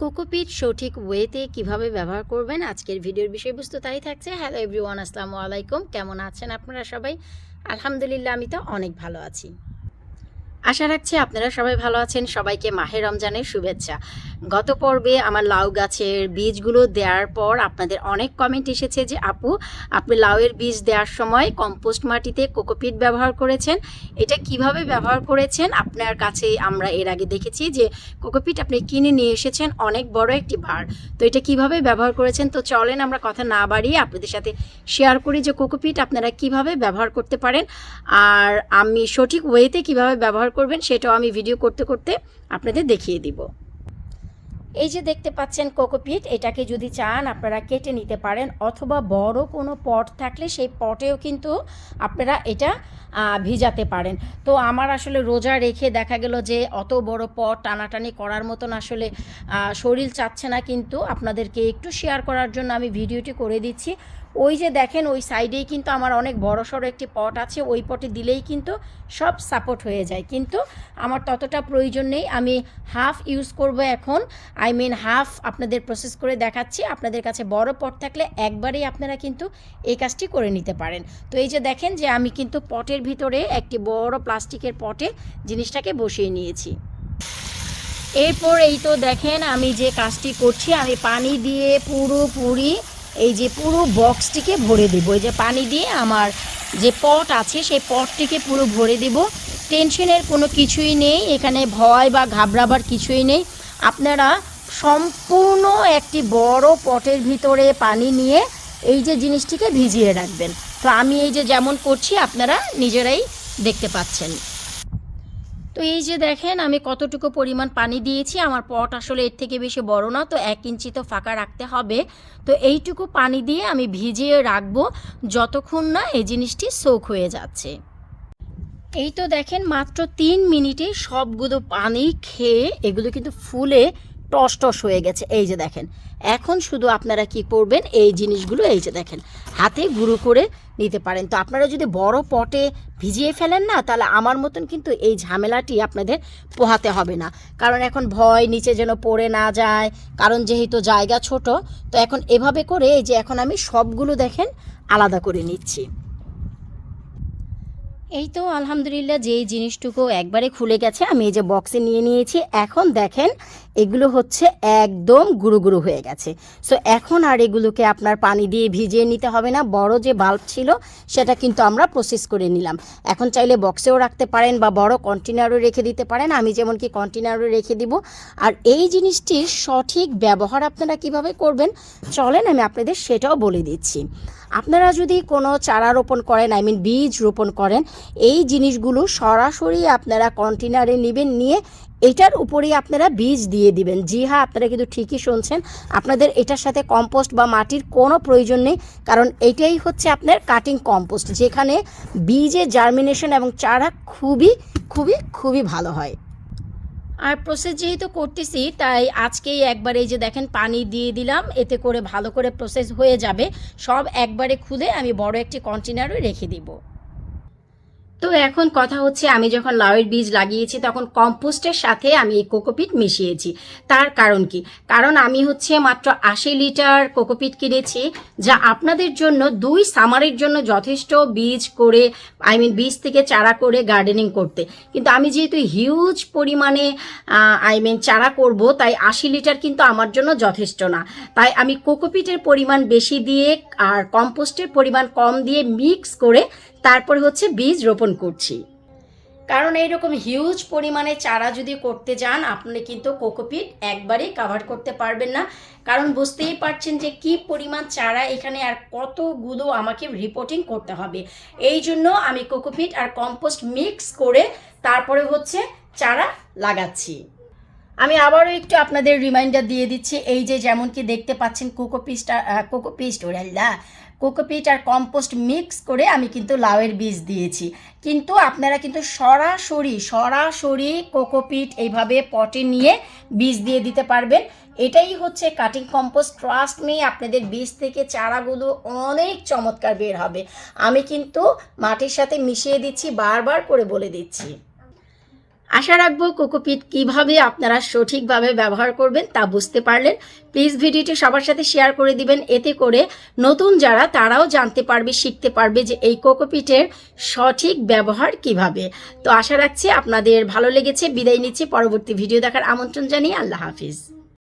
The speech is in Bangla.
কোকোপিট সঠিক ওয়েতে কীভাবে ব্যবহার করবেন? আজকের ভিডিওর বিষয়বস্তু তাই থাকছে। হ্যালো এভরিওয়ান, আসসালামু আলাইকুম। কেমন আছেন আপনারা সবাই? আলহামদুলিল্লাহ, আমি তো অনেক ভালো আছি। আশা রাখছি আপনারা সবাই ভালো আছেন। সবাইকে মাহে রমজানের শুভেচ্ছা। গত পর্বে আমার লাউ গাছের বীজগুলো দেওয়ার পর আপনাদের অনেক কমেন্ট এসেছে যে, আপু, আপনি লাউয়ের বীজ দেওয়ার সময় কম্পোস্ট মাটিতে কোকোপিট ব্যবহার করেছেন। এটা কীভাবে ব্যবহার করেছেন? আপনার কাছে আমরা এর আগে দেখেছি যে, কোকোপিট আপনি কিনে নিয়ে এসেছেন অনেক বড় একটি ভার তো এটা কীভাবে ব্যবহার করেছেন? তো চলেন আমরা কথা না বাড়িয়ে আপনাদের সাথে শেয়ার করি যে, কোকোপিট আপনারা কীভাবে ব্যবহার করতে পারেন? আর আমি সঠিক ওয়েতে কীভাবে ব্যবহার করবেন সেটাও আমি ভিডিও করতে করতে আপনাদের দেখিয়ে দিব। এই যে দেখতে পাচ্ছেন কোকোপিট এটাকে যদি চান আপনারা কেটে নিতে পারেন অথবা বড় কোনো পট থাকলে সেই পটেও কিন্তু আপনারা এটা ভিজাতে পারেন। তো আমার আসলে রোজা রেখে দেখা গেল যে অত বড় পট টানাটানি করার মতন আসলে শরীর চাচ্ছে না কিন্তু আপনাদেরকে একটু শেয়ার করার জন্য আমি ভিডিওটি করে দিচ্ছি। ওই যে দেখেন ওই সাইডেই কিন্তু আমার অনেক বড় সড়ো একটি পট আছে, ওই পটে দিলেই কিন্তু সব সাপোর্ট হয়ে যায়। কিন্তু আমার ততটা প্রয়োজন নেই, আমি হাফ ইউজ করব এখন। আই মিন হাফ আপনাদের প্রসেস করে দেখাচ্ছি। আপনাদের কাছে বড় পট থাকলে একবারেই আপনারা কিন্তু এই কাজটি করে নিতে পারেন। তো এই যে দেখেন যে আমি কিন্তু পটের ভিতরে একটি বড় প্লাস্টিকের পটে জিনিসটাকে বসিয়ে নিয়েছি। এরপর এই তো দেখেন আমি যে কাজটি করছি, আমি পানি দিয়ে পুরোপুরি এই যে পুরো বক্সটিকে ভরে দেবো। এই যে পানি দিয়ে আমার যে পট আছে, সেই পটটিকে পুরো ভরে দেব। টেনশনের কোনো কিছুই নেই, এখানে ভয় বা ঘাবড়াবার কিছুই নেই। আপনারা সম্পূর্ণ একটি বড় পটের ভিতরে পানি নিয়ে এই যে জিনিসটিকে ভিজিয়ে রাখবেন। তো আমি এই যে যেমন করছি, আপনারা নিজেরাই দেখতে পাচ্ছেন। তো এই যে দেখেন, আমি কতটুকু পরিমাণ পানি দিয়েছি। আমার পট আসলে এর থেকে বেশি বড় না, তো এক ইঞ্চি তো ফাঁকা রাখতে হবে। তো এইটুকু পানি দিয়ে আমি ভিজিয়ে রাখব যতক্ষণ না এই জিনিসটি সোক হয়ে যাচ্ছে। এই তো দেখেন, মাত্র তিন মিনিটে সবগুলো পানি খেয়ে এগুলো কিন্তু ফুলে টস টস হয়ে গেছে। এই যে দেখেন, এখন শুধু আপনারা কি করবেন, এই জিনিসগুলো এই যে দেখেন, হাতে গুঁড়ো করে নিতে পারেন। তো আপনারা যদি বড় পটে ভিজিয়ে ফেলেন না, তাহলে আমার মতন কিন্তু এই ঝামেলাটি আপনাদের পোহাতে হবে না। কারণ এখন ভয়, নিচে যেন পড়ে না যায়, কারণ যেহেতু জায়গা ছোট, তো এখন এভাবে করে এই যে এখন আমি সবগুলো দেখেন আলাদা করে নিচ্ছি। এই তো আলহামদুলিল্লাহ, যেই জিনিসটুকু একবারে খুলে গেছে, আমি এই যে বক্সে নিয়ে নিয়েছি। এখন দেখেন, এগুলো হচ্ছে একদম গুঁড়ো গুঁড়ো হয়ে গেছে। সো এখন আর এগুলোকে আপনার পানি দিয়ে ভিজিয়ে নিতে হবে না। বড় যে বাল্ব ছিল, সেটা কিন্তু আমরা প্রসেস করে নিলাম। এখন চাইলে বক্সেও রাখতে পারেন বা বড় কন্টেনারও রেখে দিতে পারেন। আমি যেমন কি কন্টেনারও রেখে দিব। আর এই জিনিসটির সঠিক ব্যবহার আপনারা কীভাবে করবেন? চলেন, আমি আপনাদের সেটাও বলে দিচ্ছি। আপনারা যদি কোনো চারা রোপণ করেন আই মিন বীজ রোপণ করেন, এই জিনিসগুলো সরাসরি আপনারা কন্টেনারে নেবেন, নিয়ে এটার উপরেই আপনারা বীজ দিয়ে দিবেন। জি হ্যাঁ আপনারা কিন্তু ঠিকই শুনছেন। আপনাদের এটার সাথে কম্পোস্ট বা মাটির কোনো প্রয়োজন নেই, কারণ এটাই হচ্ছে আপনার কাটিং কম্পোস্ট যেখানে বীজে জার্মিনেশন এবং চারা খুবই খুবই খুবই ভালো হয়। আর প্রসেস যেহেতু করতেছি, তাই আজকেই একবার এই যে দেখেন পানি দিয়ে দিলাম, এতে করে ভালো করে প্রসেস হয়ে যাবে। সব একবারে খুলে আমি বড় একটি কন্টেনারে রেখে দিব। তো এখন কথা হচ্ছে, আমি যখন লাউয়ের বীজ লাগিয়েছি, তখন কম্পোস্টের সাথে আমি এই কোকোপিট মিশিয়েছি। তার কারণ কি? কারণ আমি হচ্ছে মাত্র আশি লিটার কোকোপিট কিনেছি, যা আপনাদের জন্য দুই সামারের জন্য যথেষ্ট বীজ করে আই মিন বীজ থেকে চারা করে গার্ডেনিং করতে। কিন্তু আমি যেহেতু হিউজ পরিমাণে আই মিন চারা করব, তাই আশি লিটার কিন্তু আমার জন্য যথেষ্ট না। তাই আমি কোকোপিটের পরিমাণ বেশি দিয়ে আর কম্পোস্টের পরিমাণ কম দিয়ে মিক্স করে, তারপরে হচ্ছে বীজ রোপণ করছি। কারণ এইরকম হিউজ পরিমাণে চারা যদি করতে যান, আপনি কিন্তু কোকোপিট একবারেই কাভার করতে পারবেন না। কারণ বুঝতেই পারছেন যে কি পরিমাণ চারা এখানে আর কতগুলো আমাকে রিপোর্টিং করতে হবে। এই জন্য আমি কোকোপিট আর কম্পোস্ট মিক্স করে তারপরে হচ্ছে চারা লাগাচ্ছি। আমি আবারও একটু আপনাদের রিমাইন্ডার দিয়ে দিচ্ছি, এই যে যেমন কি দেখতে পাচ্ছেন কোকোপিসটা কোকোপিস্ট ওরাল্লা কোকোপিট আর কম্পোস্ট মিক্স করে আমি কিন্তু লাউয়ের বীজ দিয়েছি। কিন্তু আপনারা কিন্তু সরাসরি সরাসরি কোকোপিট এইভাবে পটে নিয়ে বীজ দিয়ে দিতে পারবেন। এটাই হচ্ছে কাটিং কম্পোস্ট ট্রাস্ট মি আপনাদের বীজ থেকে চারাগুলো অনেক চমৎকার বের হবে। আমি কিন্তু মাটির সাথে মিশিয়ে দিচ্ছি, বারবার করে বলে দিচ্ছি। আশা রাখব কোকোপিট কীভাবে আপনারা সঠিকভাবে ব্যবহার করবেন তা বুঝতে পারলেন। প্লিজ ভিডিওটি সবার সাথে শেয়ার করে দিবেন। এতে করে নতুন যারা, তারাও জানতে পারবে, শিখতে পারবে যে এই কোকোপিটের সঠিক ব্যবহার কীভাবে। তো আশা রাখছি আপনাদের ভালো লেগেছে। বিদায় নিচ্ছি। পরবর্তী ভিডিও দেখার আমন্ত্রণ জানিয়ে আল্লাহ হাফিজ।